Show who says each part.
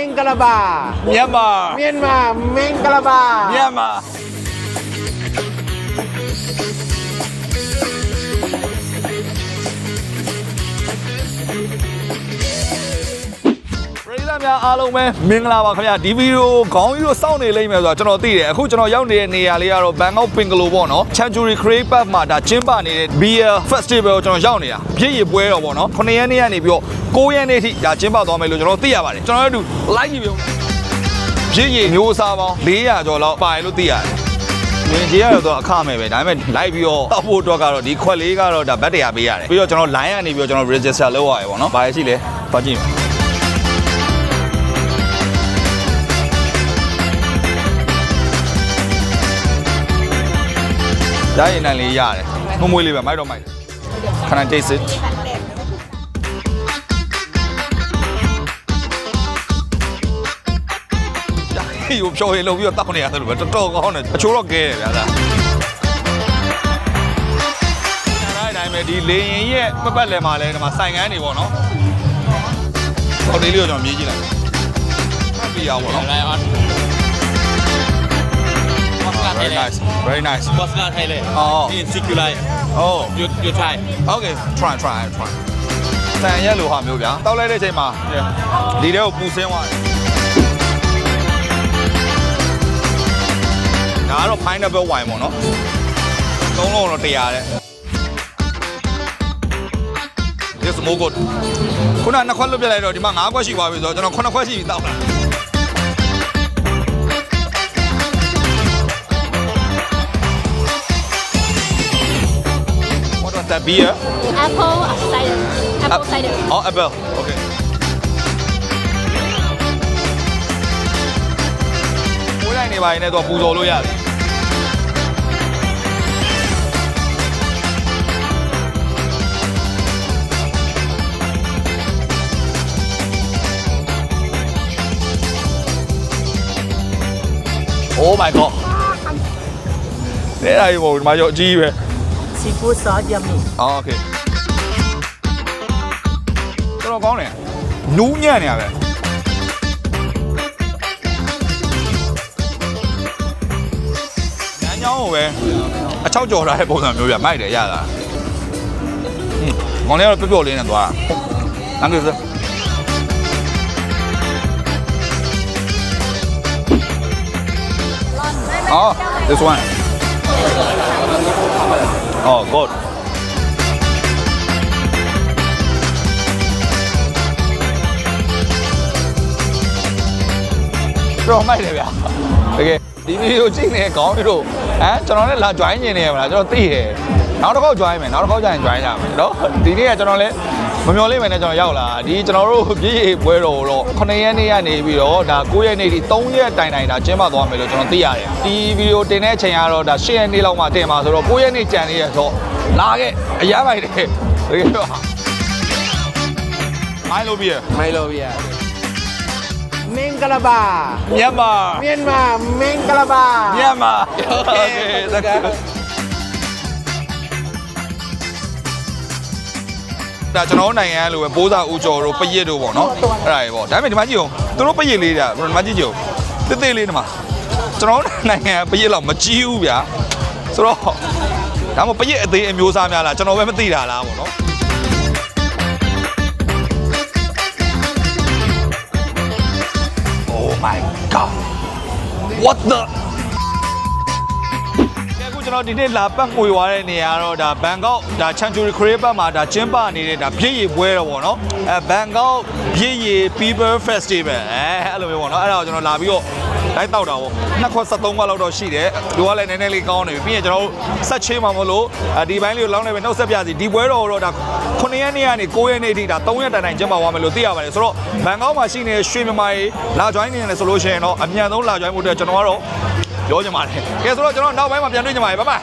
Speaker 1: င်္ဂလာပါ
Speaker 2: မြန်မာ
Speaker 1: မြန်မာမင်္ဂလာပါ
Speaker 2: မြန်မာ များအားလုံးပဲမင်္ဂလာပါခင်ဗျာဒီဗီဒီယိုခေါင်းကြီးတို့စောင့်နေလိမ့်မယ်ဆိုတော့ကျွန်တော်သိတယ်အခုကျွန်တော်ရောက်နေတဲ့နေရာလေးကတော့ Bangkok Pingalo ပေါ့နော် Chanchuri Creek Park မှာဒါကျင်းပနေတဲ့ Beer Festival ကိုကျွန်တော်ရောက်နေတာပြည့်ရပွဲတော့ပေါ့နော်9ရက်နေ့ကနေပြီးတော့9ရက်နေ့ထိဒါကျင်းပသွားမယ်လို့ကျွန်တော်သိရပါတယ်ကျွန်တော်တို့အတူ like ကြည့်ပြုံးပြည့်ရည်မျိုးစားပေါင်း400ကျော်လောက်ပါတယ်လို့သိရတယ်။ဝင်ကြီးရတော့အခမဲ့ပဲဒါပေမဲ့လိုက်ပြီးတော့တောက်ဖို့အတွက်ကတော့ဒီခွက်လေးကတော့ဒါဘတ်တရားပေးရတယ်။ပြီးတော့ကျွန်တော် line ကနေပြီးတော့ကျွန်တော် register လုပ်ရတယ်ပေါ့နော်။ဘာရရှိလဲ။သွားကြည့်မယ်။ ဒါရင်နိုင်လေးရတယ်။မမွေးလေးပဲမိုက်တော့မိုက်တယ်။ Can I taste it? ဟေးကိုဖြော်ရင်လုံပြီးတော့တောက်နေရတယ်လို့ပဲတော်တော်ကောင်းတယ်အချိုးတော့ကဲတယ်ဗျာဒါအဲ့ဒါတိုင်းပဲဒီလေရင်ရဲ့ပပတ်လည်မှာလဲဒီမှာစိုင်ကန်းနေပေါ့နော်ဟိုဒီလေးကိုကျွန်တော်မြည်ကြည့်လိုက်ဖတ်ပြရအောင်ပေါ့နော်
Speaker 3: Lion
Speaker 2: very nice very nice
Speaker 3: Bosna Thailand
Speaker 2: Oh.
Speaker 3: in Sikulai
Speaker 2: oh
Speaker 3: you you try
Speaker 2: okay try try try တန်ရက်လိုဟာမျိုးဗျာတောက်လိုက်တဲ့အချိန်မှာဒီထဲကိုပူဆင်းသွားတယ်ဒါကတော့ pineapple wine ပေါ့နော်သုံးလုံးတော့တရားတဲ့ This is more good ခုနနှစ်ခွက်လွတ်ပြလိုက်တော့ဒီမှာ၅ခွက်ရှိသွားပြီဆိုတော့ကျွန်တော်9ခွက်ရှိပြီတောက်လာ that beer?
Speaker 4: Apple cider. Apple cider.
Speaker 2: Oh, apple. Okay. ။ကိုယ်တိုင်းနေပါရင်လည်းတော့ပူဇော်လို့ရတယ် Oh my god. တဲ့အဲ့ဒီဘုံဒီမှာရောအကြီးပဲ 四块三毛六。啊，OK。这我讲嘞，牛年嘞。年牛呗。啊，超超来，姑娘，你别买嘞，丫的。嗯，往年不比我零点多啊，哪个意思？啊，this one。Oh good တော့မိုက်တယ်ဗျာတကယ်ဒီဗီဒီယိုကြည့်နေခေါင်းတို့ဟမ်ကျွန်တော်လည်းလာ join နေနေရမလားကျွန်တော်သိတယ်နောက်တစ်ခေါက် join မယ်နောက်တစ်ခေါက်ကျရင် join ကြမယ်နော်ဒီနေ့ကကျွန်တော်လည်း မမျော်လင့်မယ်နဲ့ကျွန်တော်ရောက်လာဒီကျွန်တော်တို့ပြည့်ရပွဲတော်တော့9ရက်နေ့ကနေပြီးတော့ဒါ9ရက်နေ့ဒီ3ရက်တိုင်တိုင်ဒါကျင်းပသွားမယ်လို့ကျွန်တော်သိရတယ်ဒီဗီဒီယိုတင်တဲ့အချိန်ကတော့ဒါ10ရက်နေ့လောက်မှတင်ပါဆိုတော့9ရက်နေ့ကြံနေရဆိုလာခဲ့အရမ်းပိုက်တယ်တကယ်တော့မိုင်းလို့ပြရ
Speaker 1: မိုင်လိုဗျာမင်္ဂလာပါ
Speaker 2: မြန်မာ
Speaker 1: မြန်မာမင်္ဂလာပါ
Speaker 2: မြန်မာ
Speaker 1: Okay,
Speaker 2: that's
Speaker 1: okay.
Speaker 2: good ဒါကျွန်တော်တို့နိုင်ငံလိုပဲပိုးစာဦးကျော်တို့ပရစ်တို့ပေါ့နော်အဲ့ဒါတွေပေါ့ဒါပေမဲ့ဒီမှာကြည့်အောင်သူတို့ပရစ်လေးဒါဒီမှာကြည့်ကြည့်အောင်တိတိလေးဒီမှာကျွန်တော်တို့နိုင်ငံပရစ်လောက်မကြီးဘူးဗျာဆိုတော့ဒါမှမဟုတ်ပရစ်အသေးအမျိုးသားများလားကျွန်တော်ပဲမသိတာလားပေါ့နော် Oh my god what the အခု ကျွန်တော်ဒီနေ့လာပတ်ငွေသွားတဲ့နေရာကတော့ဒါဘန်ကောက်ဒါချန်ချူရီခရေးဘတ်မှာဒါကျင်းပနေတဲ့ဒါပြည့်ရည်ပွဲတော့ဗောနော်အဲဘန်ကောက်ပြည့်ရည် People Festival အဲအဲ့လိုမျိုးဗောနော်အဲ့ဒါကိုကျွန်တော်လာပြီးတော့လိုက်တောက်တာဗောနှစ်ခွက်73ခွက်လောက်တော့ရှိတယ်လူကလည်းနည်းနည်းလေးကောင်းနေပြီပြီးရင်ကျွန်တော်တို့ဆက်ချင်းမှာမလို့ဒီဘိုင်းလေးကိုလောင်းနေပဲနှုတ်ဆက်ပြစီဒီပွဲတော်တော့ဒါ9ရက်နေ့ကနေ9ရက်နေ့ထိဒါ3ရက်တိုင်တိုင်ကျင်းပသွားမယ်လို့သိရပါတယ်ဆိုတော့ဘန်ကောက်မှာရှိနေတဲ့ရွှေမြန်မာကြီးလာ join နေတယ်ဆိုလို့ရှိရင်တော့အမြန်ဆုံးလာ join ဖို့အတွက်ကျွန်တော်ကတော့ ပြောချင်ပါတယ်ကဲဆိုတော့ကျွန်တော်နောက်ပိုင်းမှာပြန်တွေ့ကြပါမယ်ဘိုင်ဘိုင်